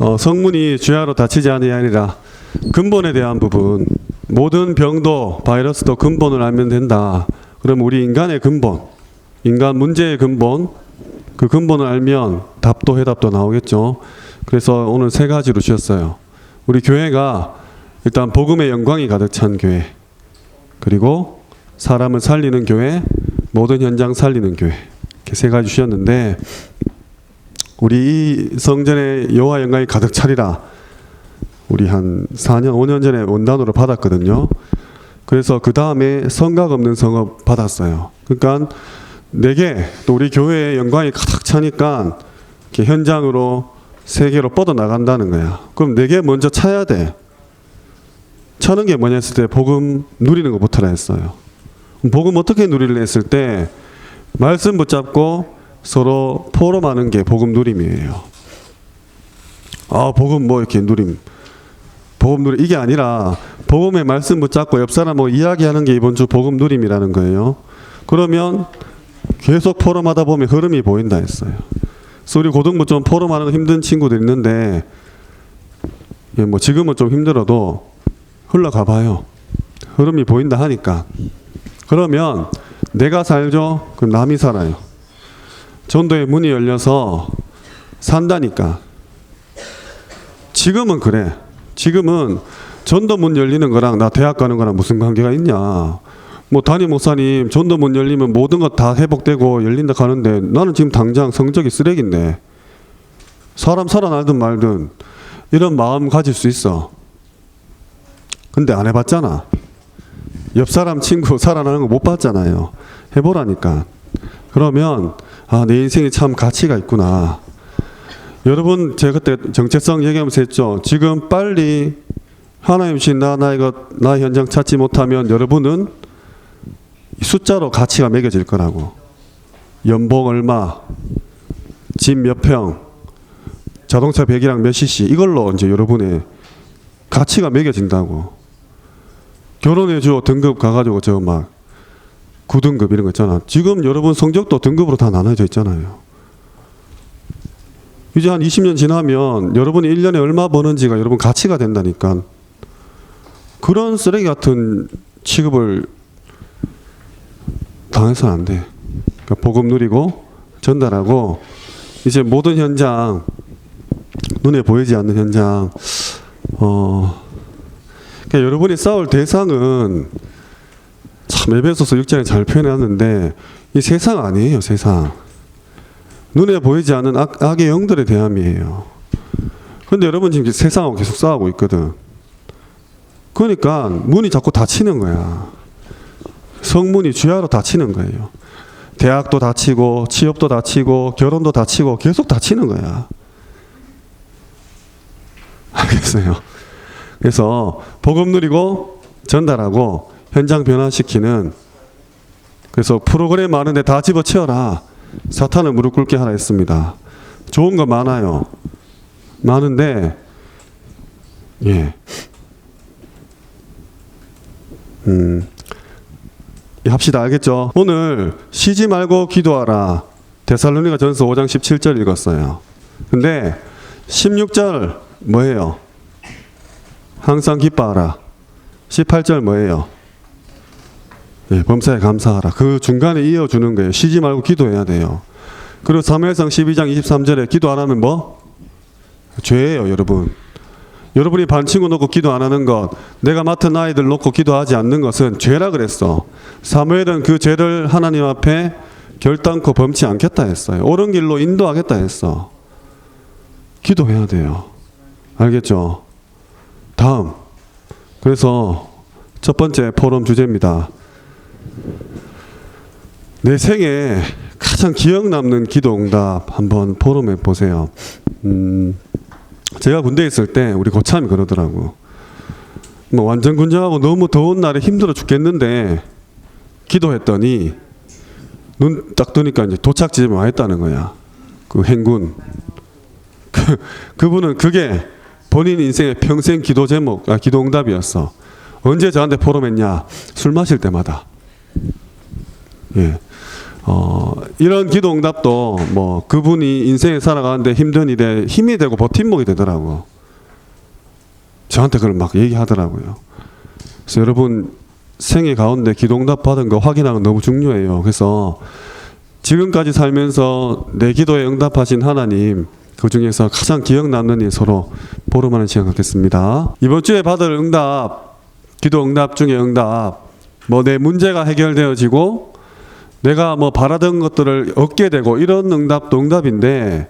어, 성문이 주야로 다치지 않으이 아니라 근본에 대한 부분 모든 병도 바이러스도 근본을 알면 된다. 그럼 우리 인간의 근본, 인간 문제의 근본, 그 근본을 알면 답도 해답도 나오겠죠. 그래서 오늘 세 가지로 주셨어요. 우리 교회가 일단 복음의 영광이 가득 찬 교회, 그리고 사람을 살리는 교회, 모든 현장 살리는 교회 이렇게 세 가지 주셨는데 우리 이 성전에 여호와 영광이 가득 차리라. 우리 한 4년, 5년 전에 원단으로 받았거든요. 그래서 그 다음에 성각 없는 성업 받았어요. 그러니까 내게 또 우리 교회의 영광이 가득 차니까 이렇게 현장으로 세계로 뻗어 나간다는 거야. 그럼 내게 먼저 차야 돼. 차는 게 뭐냐 했을 때 복음 누리는 것부터라 했어요. 복음 어떻게 누리를 했을 때 말씀 붙잡고 서로 포럼하는 게 복음 누림이에요. 아 복음 뭐 이렇게 누림, 복음 누림 이게 아니라 복음의 말씀 붙잡고 옆 사람하고 이야기하는 게 이번 주 복음 누림이라는 거예요. 그러면 계속 포럼하다 보면 흐름이 보인다 했어요. 그래서 우리 고등부 좀 포럼하는 거 힘든 친구들 있는데 예, 뭐 지금은 좀 힘들어도 흘러가 봐요. 흐름이 보인다 하니까. 그러면 내가 살죠? 그럼 남이 살아요. 전도의 문이 열려서 산다니까. 지금은 그래. 지금은 전도 문 열리는 거랑 나 대학 가는 거랑 무슨 관계가 있냐. 뭐 담임 목사님 전도 문 열리면 모든 것 다 회복되고 열린다 하는데 나는 지금 당장 성적이 쓰레기인데 사람 살아날든 말든 이런 마음 가질 수 있어. 근데 안 해봤잖아. 옆 사람 친구 살아나는 거 못 봤잖아요. 해보라니까. 그러면 아, 내 인생이 참 가치가 있구나. 여러분 제가 그때 정체성 얘기하면서 했죠. 지금 빨리 하나님 신 나, 나 이거 나 현장 찾지 못하면 여러분은 숫자로 가치가 매겨질 거라고. 연봉 얼마, 집 몇 평, 자동차 100이랑 몇 cc 이걸로 이제 여러분의 가치가 매겨진다고. 결혼해 줘 등급 가가지고 저 막 9등급 이런 거 있잖아. 지금 여러분 성적도 등급으로 다 나눠져 있잖아요. 이제 한 20년 지나면 여러분이 1년에 얼마 버는지가 여러분 가치가 된다니까. 그런 쓰레기 같은 취급을 당해서는 안 돼. 그러니까 복음 누리고 전달하고 이제 모든 현장 눈에 보이지 않는 현장 어 그러니까 여러분이 싸울 대상은 참 에베소서 6장에 잘 표현해놨는데 이 세상 아니에요 세상. 눈에 보이지 않는 악, 악의 영들의 대함이에요. 근데 여러분 지금 세상하고 계속 싸우고 있거든. 그러니까 문이 자꾸 닫히는 거야. 성문이 주야로 닫히는 거예요. 대학도 닫히고 취업도 닫히고 결혼도 닫히고 계속 닫히는 거야. 알겠어요? 그래서 복음 누리고 전달하고 현장 변화시키는 그래서 프로그램 많은데 다 집어치워라. 사탄을 무릎 꿇게 하라 했습니다. 좋은 거 많아요. 많은데 예. 음. 예, 합시다. 알겠죠? 오늘 쉬지 말고 기도하라. 데살로니가 전서 5장 17절 읽었어요. 근데 16절 뭐예요? 항상 기뻐하라. 18절 뭐예요? 네, 범사에 감사하라. 그 중간에 이어주는 거예요. 쉬지 말고 기도해야 돼요. 그리고 사무엘상 12장 23절에 기도 안 하면 뭐? 죄예요, 여러분. 여러분이 반친구 놓고 기도 안 하는 것, 내가 맡은 아이들 놓고 기도하지 않는 것은 죄라 그랬어. 사무엘은 그 죄를 하나님 앞에 결단코 범치 않겠다 했어요. 옳은 길로 인도하겠다 했어. 기도해야 돼요. 알겠죠? 다음. 그래서 첫 번째 포럼 주제입니다. 내 생에 가장 기억 남는 기도 응답 한번 포럼해 보세요. 음, 제가 군대에 있을 때 우리 고참이 그러더라고. 뭐 완전 군장하고 너무 더운 날에 힘들어 죽겠는데 기도했더니 눈 딱 뜨니까 이제 도착 지점에 와 있다는 거야. 그 행군. 그, 그분은 그게 본인 인생의 평생 기도 제목, 아, 기도 응답이었어. 언제 저한테 포럼했냐? 술 마실 때마다. 예. 어, 이런 기도 응답도 뭐 그분이 인생에 살아가는데 힘든 일에 힘이 되고 버팀목이 되더라고. 저한테 그걸 막 얘기하더라고요. 그래서 여러분 생애 가운데 기도 응답 받은 거 확인하는 거 너무 중요해요. 그래서 지금까지 살면서 내 기도에 응답하신 하나님 그 중에서 가장 기억 남는 일 서로 보름하는 시간 갖겠습니다. 이번 주에 받을 응답, 기도 응답 중에 응답, 뭐 내 문제가 해결되어지고 내가 뭐 바라던 것들을 얻게 되고 이런 응답도 응답인데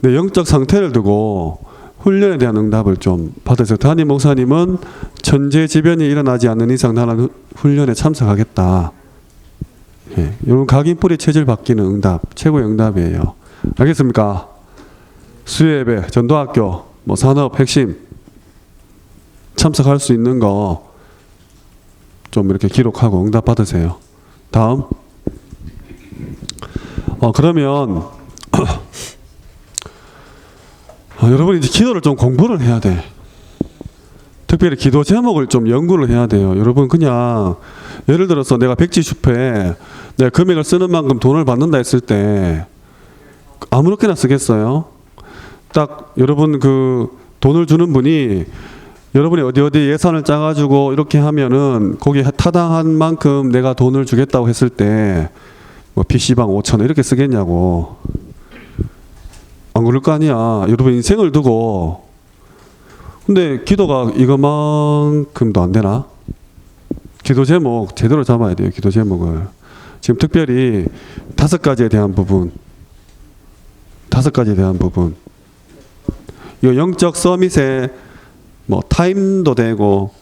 내 영적 상태를 두고 훈련에 대한 응답을 좀 받으세요. 담임 목사님은 천재지변이 일어나지 않는 이상 나는 후- 훈련에 참석하겠다. 예, 여러분 각인뿌리 체질 바뀌는 응답 최고의 응답이에요. 알겠습니까? 수예배, 전도학교, 뭐 산업 핵심 참석할 수 있는 거 좀 이렇게 기록하고 응답 받으세요. 다음. 어 그러면 어, 여러분 이제 기도를 좀 공부를 해야 돼. 특별히 기도 제목을 좀 연구를 해야 돼요. 여러분 그냥 예를 들어서 내가 백지슈페 내가 금액을 쓰는 만큼 돈을 받는다 했을 때 아무렇게나 쓰겠어요? 딱 여러분 그 돈을 주는 분이 여러분이 어디 어디 예산을 짜가지고 이렇게 하면은 거기에 타당한 만큼 내가 돈을 주겠다고 했을 때 뭐 PC방 5천 원 이렇게 쓰겠냐고. 안 그럴 거 아니야. 여러분 인생을 두고. 근데 기도가 이것만큼도 안 되나? 기도 제목 제대로 잡아야 돼요 기도 제목을. 지금 특별히 다섯 가지에 대한 부분. 다섯 가지에 대한 부분. 이 영적 서밋에 뭐 타임도 되고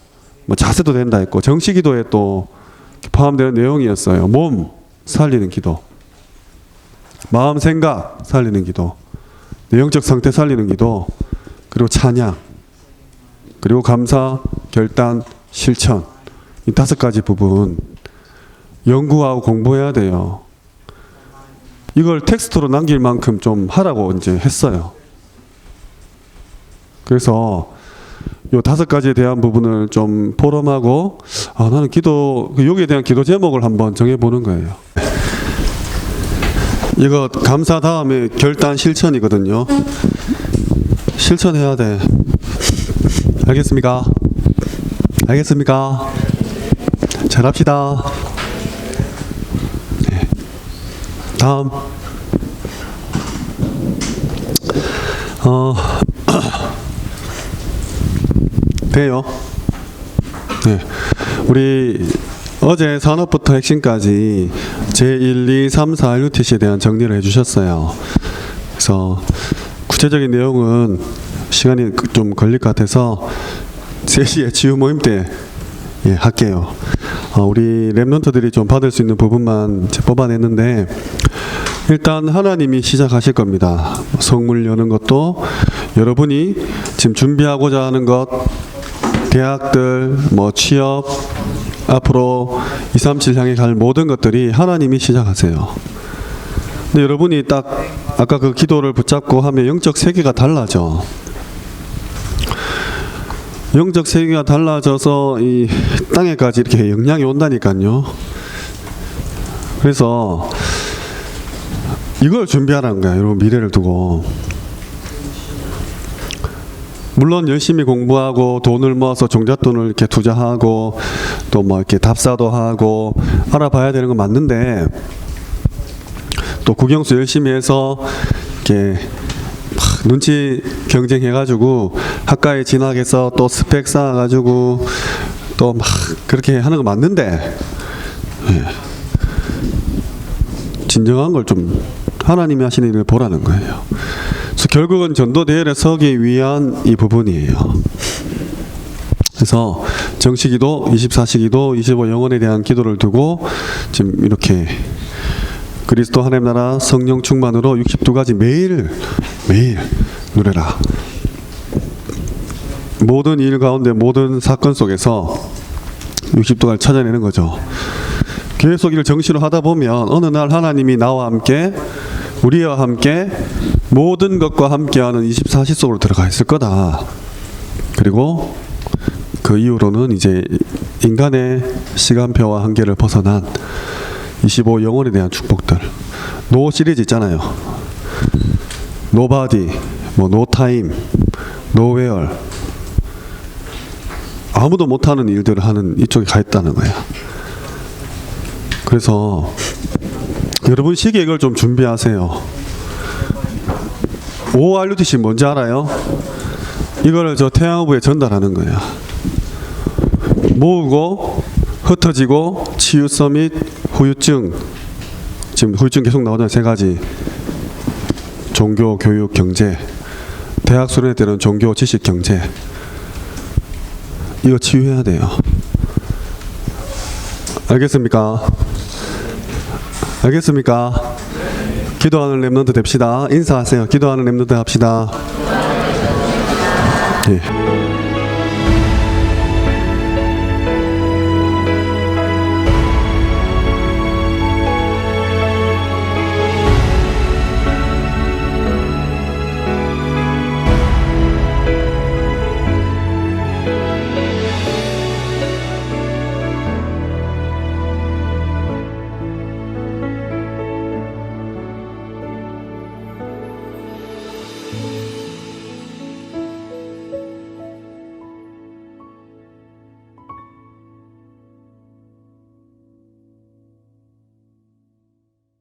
뭐 자세도 된다 했고 정시 기도에 또 포함되는 내용이었어요. 몸 살리는 기도, 마음 생각 살리는 기도, 내 영적 상태 살리는 기도, 그리고 찬양, 그리고 감사, 결단, 실천. 이 다섯 가지 부분 연구하고 공부해야 돼요. 이걸 텍스트로 남길 만큼 좀 하라고 이제 했어요. 그래서 요 다섯 가지에 대한 부분을 좀 포럼하고 아 나는 기도 그 여기에 대한 기도 제목을 한번 정해 보는 거예요. 이거 감사 다음에 결단 실천이거든요. 실천해야 돼. 알겠습니까? 알겠습니까? 잘합시다. 네. 다음. 어. 돼요. 네. 우리 어제 산업부터 핵심까지 제1, 2, 3, 4 LUTC에 대한 정리를 해주셨어요. 그래서 구체적인 내용은 시간이 그- 좀 걸릴 것 같아서 3시에 지우 모임 때 예, 할게요. 어, 우리 랩런트들이 좀 받을 수 있는 부분만 뽑아냈는데 일단 하나님이 시작하실 겁니다. 성물 여는 것도 여러분이 지금 준비하고자 하는 것 대학들, 뭐 취업, 앞으로 237 향해 갈 모든 것들이 하나님이 시작하세요. 근데 여러분이 딱 아까 그 기도를 붙잡고 하면 영적 세계가 달라져. 영적 세계가 달라져서 이 땅에까지 이렇게 영향이 온다니까요. 그래서 이걸 준비하라는 거야, 여러분 미래를 두고. 물론 열심히 공부하고 돈을 모아서 종잣돈을 이렇게 투자하고 또 뭐 이렇게 답사도 하고 알아봐야 되는 건 맞는데 또 국영수 열심히 해서 이렇게 막 눈치 경쟁해가지고 학과에 진학해서 또 스펙 쌓아가지고 또 막 그렇게 하는 거 맞는데 예. 진정한 걸 좀 하나님이 하시는 일을 보라는 거예요. 그래서 결국은 전도 대회에 서기 위한 이 부분이에요. 그래서 정시기도, 24시기도, 25 영혼에 대한 기도를 두고 지금 이렇게 그리스도 하나님 나라 성령 충만으로 62가지 매일 매일 누려라. 모든 일 가운데 모든 사건 속에서 60도를 찾아내는 거죠. 계속 이를 정시로 하다 보면 어느 날 하나님이 나와 함께 우리와 함께 모든 것과 함께하는 24시 속으로 들어가 있을 거다. 그리고 그 이후로는 이제 인간의 시간표와 한계를 벗어난 25 영혼에 대한 축복들. 노 시리즈 있잖아요. 노바디, 뭐 노타임, 노웨얼. 아무도 못하는 일들을 하는 이쪽에 가 있다는 거야. 그래서 여러분 시계획을 좀 준비하세요. ORUTC 뭔지 알아요? 이거를 저 태양후부에 전달하는 거야. 모으고 흩어지고 치유 서밋 후유증 지금 후유증 계속 나오잖아요 세 가지. 종교 교육 경제. 대학 수련회 때는 종교 지식 경제. 이거 치유해야 돼요. 알겠습니까? 알겠습니까 기도하는 랩런트 됩시다. 인사하세요. 기도하는 랩런트 합시다. 예.